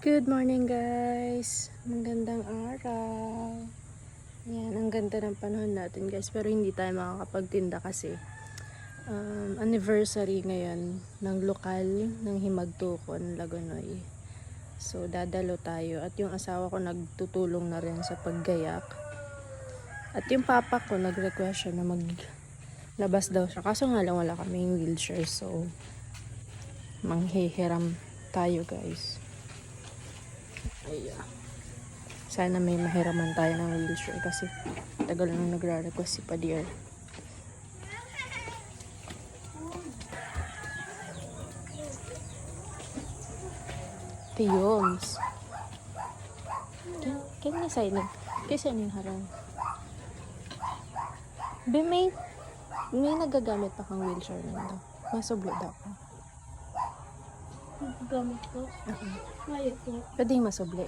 Good morning guys! Magandang araw! Yan, ang ganda ng panahon natin guys. Pero hindi tayo makakapagtinda kasi um, anniversary ngayon ng lokal ng Himagtukon, Lagonoy. So, dadalo tayo. At yung asawa ko nagtutulong na rin sa paggayak. At yung papa ko nag-request na maglabas daw siya. Kaso nga lang wala kaming wheelchair. So, manghihiram tayo guys. Ayan. Sana may mahiraman tayo ng wheelchair kasi tagal nang nagra-request si Padier. Tiyoms. Kaya nga sa ino. Kaya yung harang. Be, may, may nagagamit pa kang wheelchair daw. Masublo daw ko. Gamit ko. Ngayon po. Pwede yung masubli.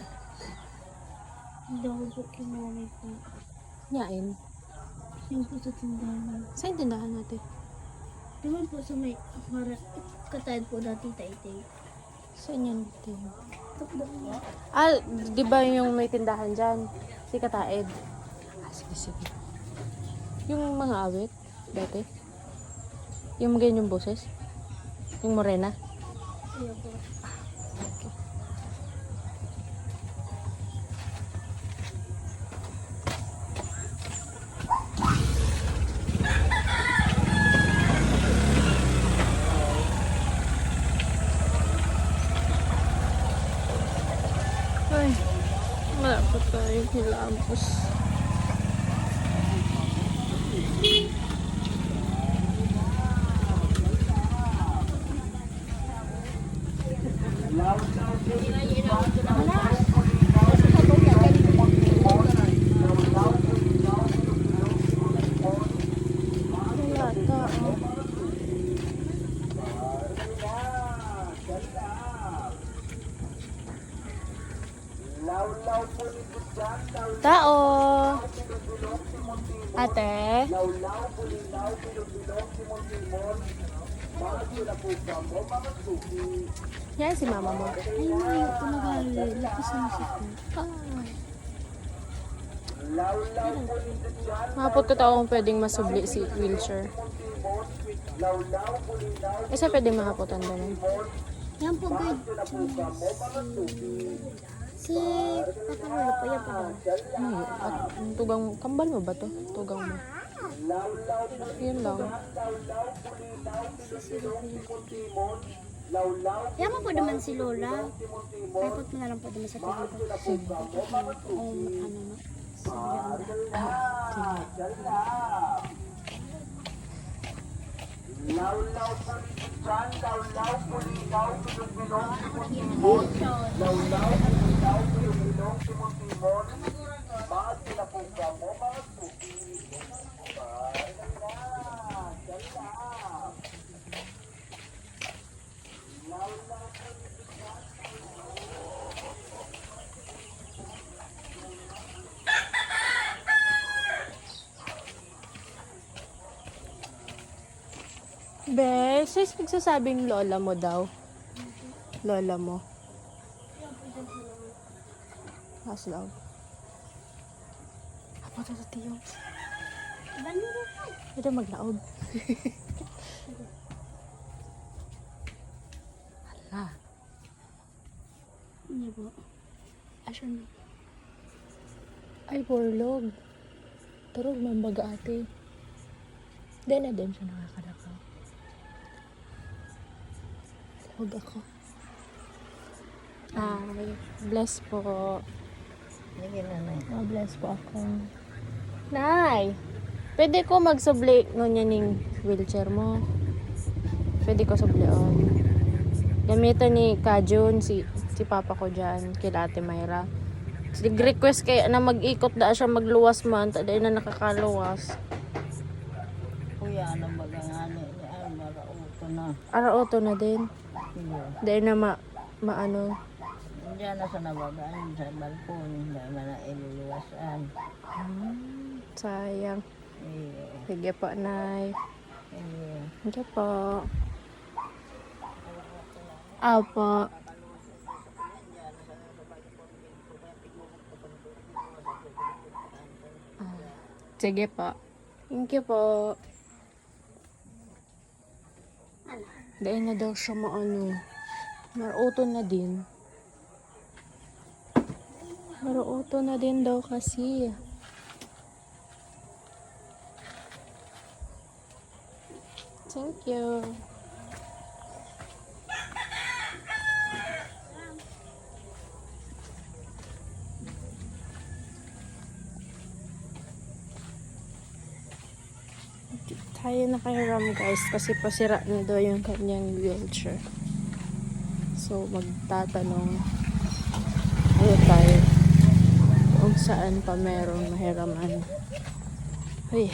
Hindi ako po kinamay ko. Nyain. Yung po sa tindahan. Sa tindahan natin. Naman po sa may para katayad po dati taitay. Saan yan? Ko. Ah, di ba yung may tindahan dyan? Si Kataed. Ah, sige, sige. Yung mga awit, dati. Yung ganyan yung boses. Yung morena. Ay, wala pa tayo hilamos. Wala tao. Tao. Ate. Yan si mama mo. Ay, ngayon po nag-aalala. Lakas ng sakit. Ah. Mapot ko tao kung pwedeng masubli si wheelchair. Isa pwedeng makaputan doon. Yan po, good. Si Papa Lolo po, yan po daw. Ay, at tugang, kambal mo ba to? Tugang mo. Yun lang. Yan mo po naman si Lola. Report mo na lang po naman sa TV ko. Kung ano na. Ah, sige. Be, sis, nagsasabing lola mo daw. Lola mo. Mas loud. Apa to sa tiyo? Pwede mag-loud. Hala. Hindi po. Asan? Ay, porlog. Tarog, mambaga ate. Di na din siya nakakalakaw. Huwag ako. Ay, bless po. Oh, bless po ako. Nay! Pwede ko magsubli ngunyan ng wheelchair mo. Pwede ko sublion. Gamitan ni Kajun, si, si papa ko dyan, kila Ate Mayra. Nag-request kay na mag-ikot da siya magluwas man, taday na nakakaluwas. Kuya, ano magangani ni ay marauto na. Arauto na din. Dahil na ma, maano. Diyan na sa nababaan, sa balkon, dahil man na iluluwasan. Hmm, sayang. Yeah. Sige po, Nay. Yeah. Sige po. Apo. Ah, sige po. Thank you po. Dahil na daw siya maano. Maruto na din. Maruto na din daw kasi. Thank you. Tayo na kay Ram guys kasi pasira na daw yung kanyang wheelchair. So magtatanong ano tayo kung saan pa merong mahiraman. Uy.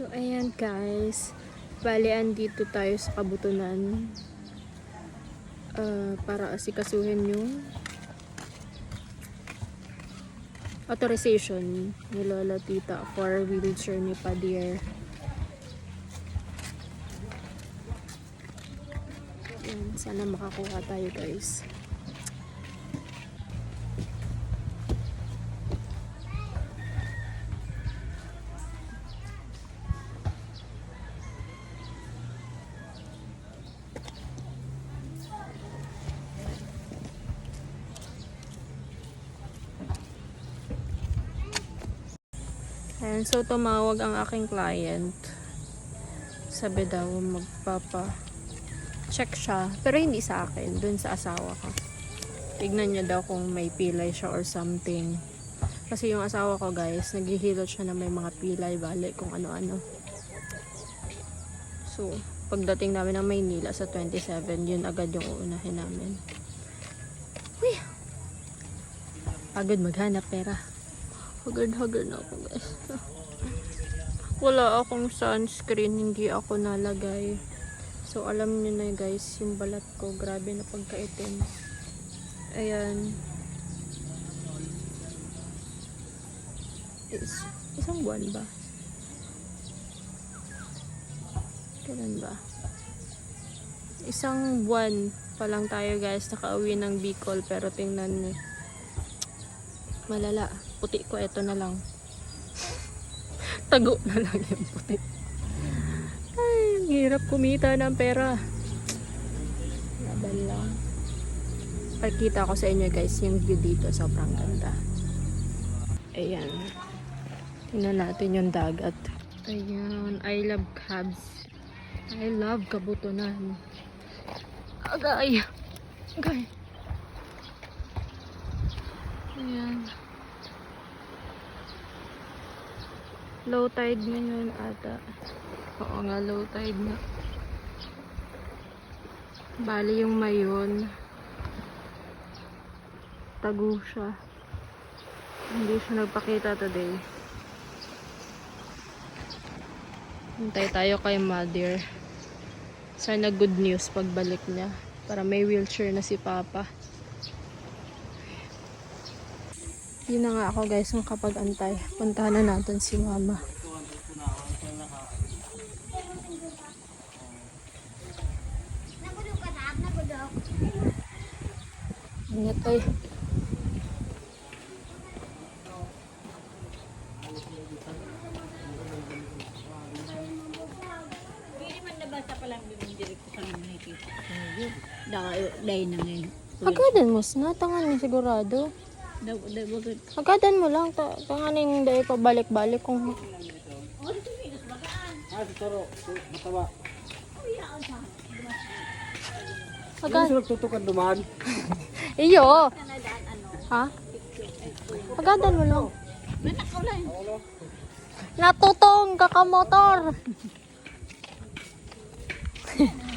So, ayan guys. Bali, andito tayo sa Kabutunan. ah, para asikasuhin yung authorization ni Lola Tita for wheelchair ni Padier. Yan, sana makakuha tayo guys. And so tumawag ang aking client. Sabi daw magpapa check siya. Pero hindi sa akin, dun sa asawa ko. Tignan niya daw kung may pilay siya or something. Kasi yung asawa ko guys, naghihilot siya na may mga pilay, balik kung ano-ano. So, pagdating namin ng Maynila sa 27, yun agad yung uunahin namin. Uy! Pagod maghanap pera. Hagad-hagad na ako guys. Wala akong sunscreen, hindi ako nalagay. So alam niyo na guys, yung balat ko, grabe na pagkaitim. Ayan. Is, isang buwan ba? Kailan ba? Isang buwan pa lang tayo guys, nakauwi ng Bicol pero tingnan niyo. Malala. Puti ko, eto na lang. Tago na lang yung puti. Ay, hirap kumita ng pera. Laban lang. Pakita ko sa inyo guys yung view dito. Sobrang ganda. Ayan. Tingnan natin yung dagat. Ayan. I love cabs. I love kabutunan. Agay. Agay. Ayan. Low tide ngayon ata. Oo nga, low tide na. Bali yung mayon. Tago siya. Hindi siya nagpakita today. Hintay tayo kay mother. Sana good news pagbalik niya. Para may wheelchair na si Papa. Yun na nga ako guys, yung kapag antay. Puntahan na natin si Mama. Ingat nakikita. Dahil na ngayon. Agadan mo, natangan ni sigurado. Agadan mo lang, ta tanganin dahil pabalik-balik kung... Agad. Sino tutukan duman? Iyo. Ha? Agadan mo lang. Natutong kakamotor.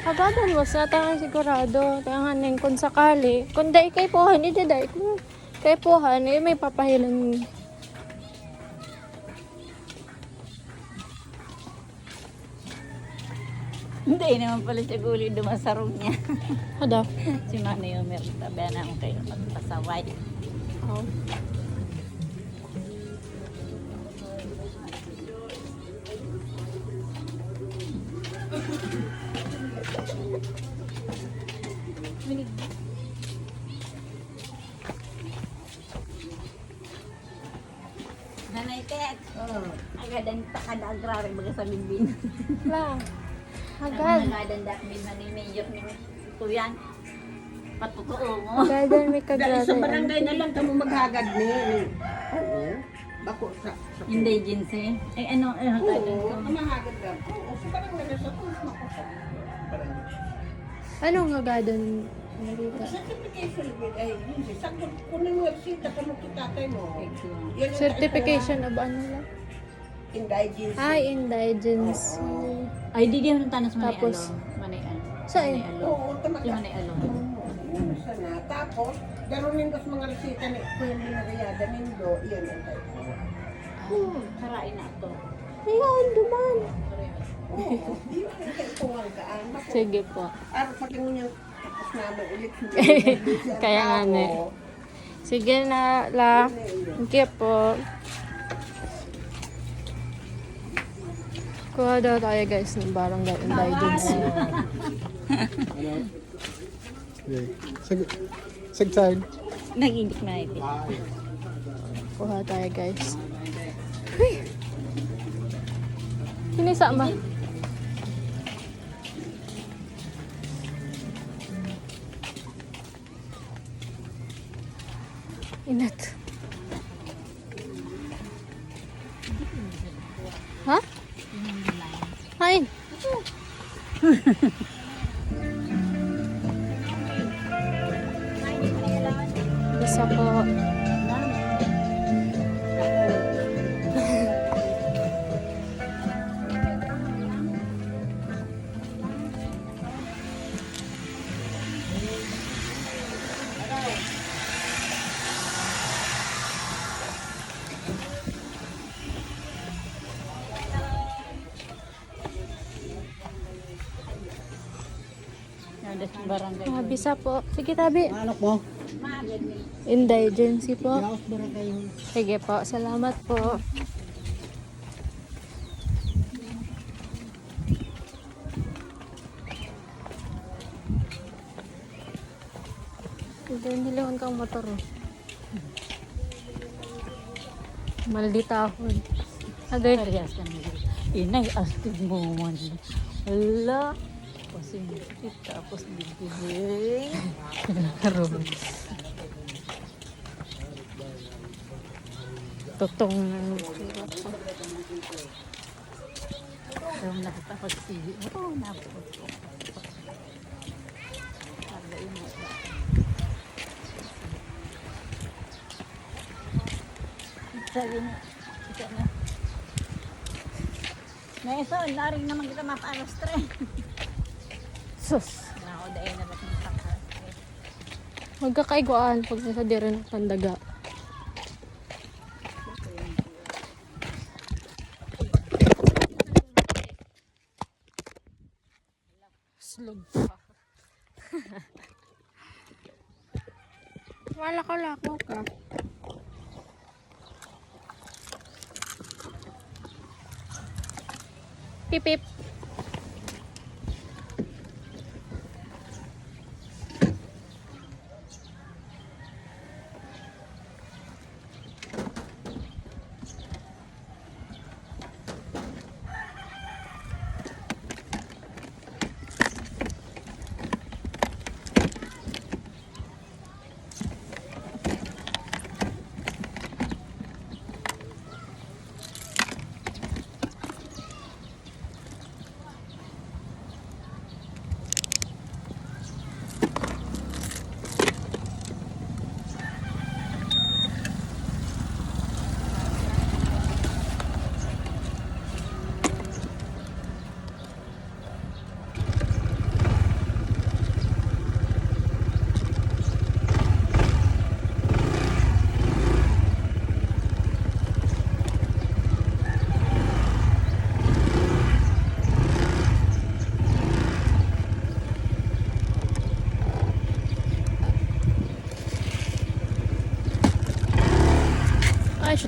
Agadan mo sa tangan sigurado. Tanganin kung sakali. Kung dahil kay Pohan, hindi dahil kung kay Pohan, eh, may papahilan. Hindi naman pala siya guli dumasarong niya. Hada. si Manay Omer, tabi na ako kayo magpasaway. Oh. La. Agad. Agadan dak min mani mayor ni Tuyan. Patutuo mo. Agadan may Dahil kagrasa. sa barangay na lang kamo maghagad ni. Oo. Bako sa sa Indigency. Ay ano, ano agadan ko. Oo, mahagad lang. Oo, sa barangay na sa sa barangay. Anong agadan? Narita. Certification with ay yun sakto kunin website ka mo kitatay mo. Certification of ano lang? Indigenous. Ay, indigenous. Ay, di di ang tanas Manay Tapos, Alo. Manay Alo. Saan? Manay Alo. Oo, Si ka. Manay Alo. Oo, sana. Tapos, garunin ko sa mga resita ni Kuya Minarayada Nindo, iyan ang tayo. Sarain na ito. Ayan, duman. Oo, di ba nagkaipungan ka? ah, naku. Sige po. Araw pag yung yung tapos namin ulit. Kaya nga. Sige na, la. Thank you po. Kuha daw tayo guys ng barangay indulgency. Okay. Sag sagsag. Nag-indik na ito. Kuha tayo guys. Uy! Kinisa ma. Inat. Ha? Barangay. Ah, bisa po. Sige, tabi. Indigency po. Yaos barangay yun. Sige po. Salamat po. Ito, hindi lang kang motor. Oh. Maldita ako. Agay. Parehas ka na. Inay, astig mo man. Hala. Pasingkit tapos bibigay. Karoon. Totong ng Pero nakapagsibi. Oo, napapagsibi. Sabi na, isa na. Naison, naring naman kita mapanos tre. sus. Nako, dahil na ba't magkaka. Magkakaiguan pag nasa dire ng pandaga. Slug pa. Wala ka lakaw Pip pip.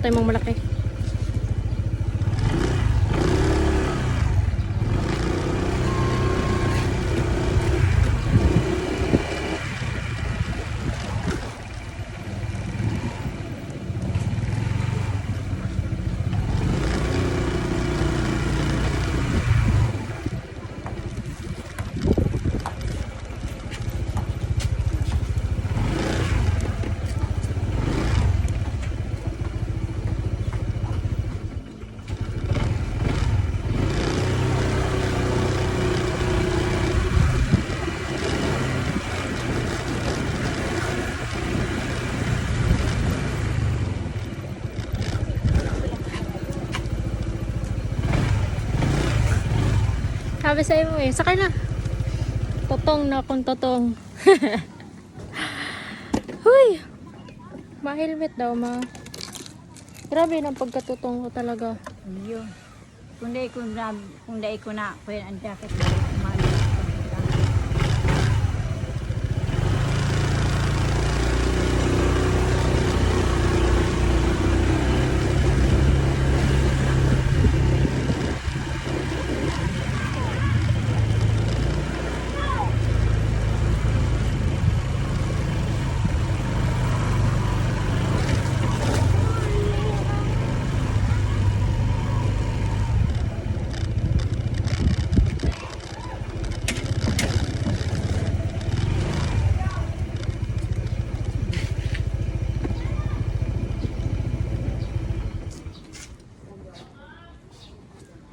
Siya tayo malaki. Sabi sa'yo mo eh, sakay na. Totong na kung totong. Huy! Ma-helmet daw, ma. Grabe ng pagkatutong ko talaga. Yun. Kung di ko na, kung di ko na, kaya ang jacket ko, umali ako.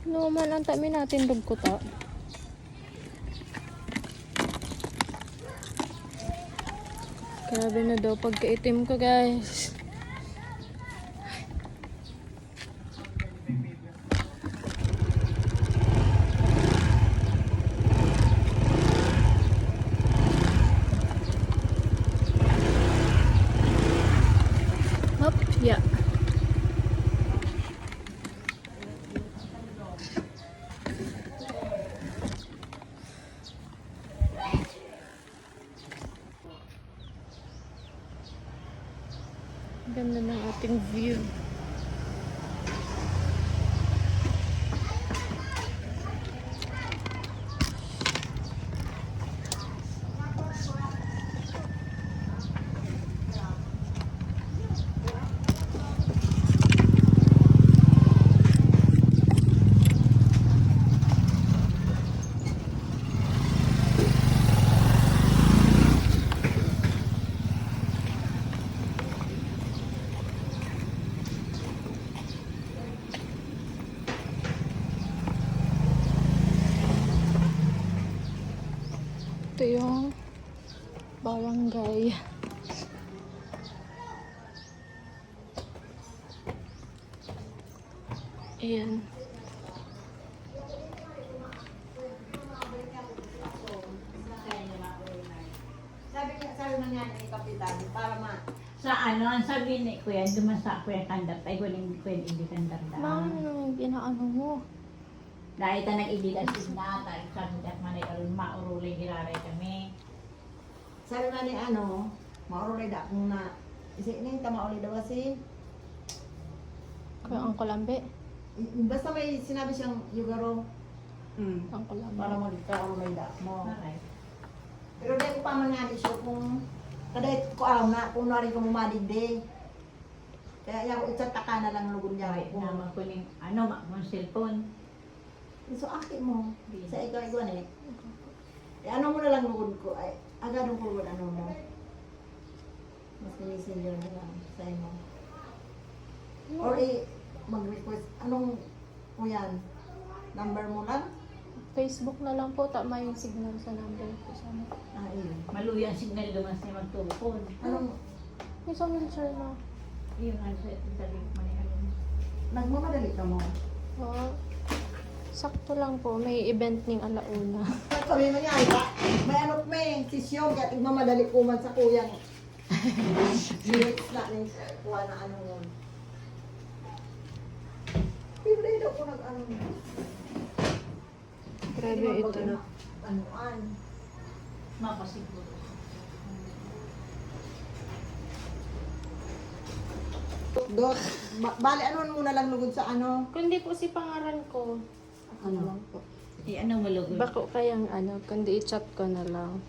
No man, ang tami natin dugkuta. Grabe na daw pagkaitim ko guys. Hop, yeah. Ang Ganda ng ating view. Ito yung barangay. Ayan. Sabi niya, sabi na nga ni Kapitan, para ma... Sa ano, ang sabi ni Kuya, dumasa ko yung kandap, ay guling ko yung hindi kandap daan. naman binaano mo? Dahil ta nag-ibig as is na, tayo kandap man ay alun mauruli giraray kami. Sabi nga ni ano, maurulay da kung na... Isi, ini tama ulit daw kasi... Kuya ang kulambe. Basta may sinabi siyang yugaro. Hmm. Ang kulambe. Para mo ka ulay da mo. Alright. Pero dahil ko pa man nga di siya kung... Kada ko alam na, kung nari ko mumadigde. Kaya yung utsat ka na lang lugon niya. Ay, Kung, naman ko ning, ano, ma, mong cellphone. so akin mo. Sa ikaw, ikaw eh. Eh, ano mo na lang lugod ko? Ay, agad ko lugod ano mo. Mas messenger na lang sa imo. Or eh, mag-request. Anong, o yan? Number mo lang? Facebook na lang po. Tama yung signal sa number ko. Sana. Ah, yun. Maluyan signal dumas niya magtulpon. Anong, May sa wheelchair na. Yung ano sa sa link mo niya. nagmamadali ka mo? Oh, sakto lang po. May event ning alauna. Sabi mo niya, ay ba? May ano may sisyon, kaya tigmamadali ko man sa kuyang. Lyrics na ni kuha na ano yun. Libre daw ko nag ano. Grabe ito. Anuan. Mapasiguro. Dot, ba- bali ano muna lang lugod sa ano? Kundi po si pangalan ko. Ano lang po. Eh, ano malugod? Bako kayang ano, kundi i-chat ko na lang.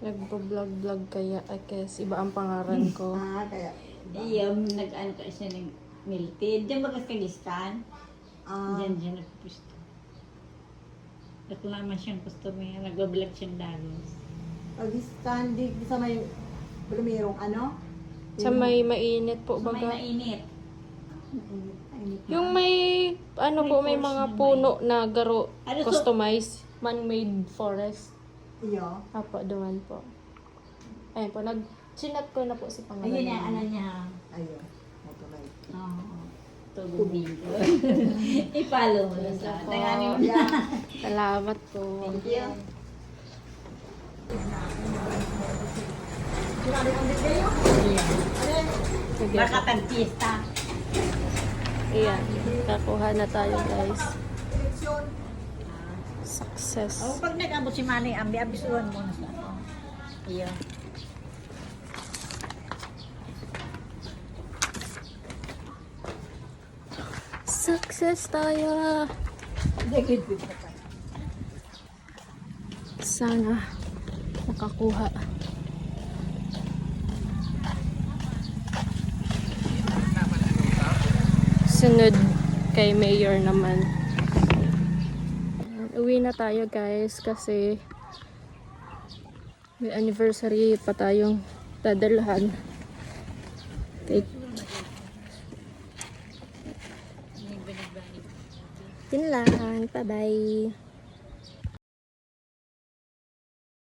Nagbo-vlog-vlog kaya, I guess, iba ang pangalan ko. Ah, kaya. Iyam, nag-ano ka siya ng milted. Diyan ba ka kalistan? Ah, Diyan, diyan nagpupusto. Reklama siyang customer. Nag-vlog siyang dagos. pag standing sa may primerong ano? Sa may mainit po So, may baga. mainit. Yung may, ano po, may mga puno na garo, Ano to? customized, man-made forest. Iyo. Apo, doon po. Ayun po, nag chinat ko na po si pangalan. Ayun yung niya. ano niya. Ayun. Motorbike. Oo. Tubig. I-follow mo lang sa po. Tanganin mo. Salamat po. Thank you. Sinabi kong di kayo? Yeah. Ano yun? Sige. Baka tag-fiesta. Ayan, kakuha na tayo guys. Success. Oh, pag nag-abot si Manny, ambi abisuan mo na sa ako. Iya. Success tayo! Sana nakakuha. Sunod kay Mayor naman. Uwi na tayo guys kasi may anniversary pa tayong dadalhan. Kay Yun lang. Bye-bye.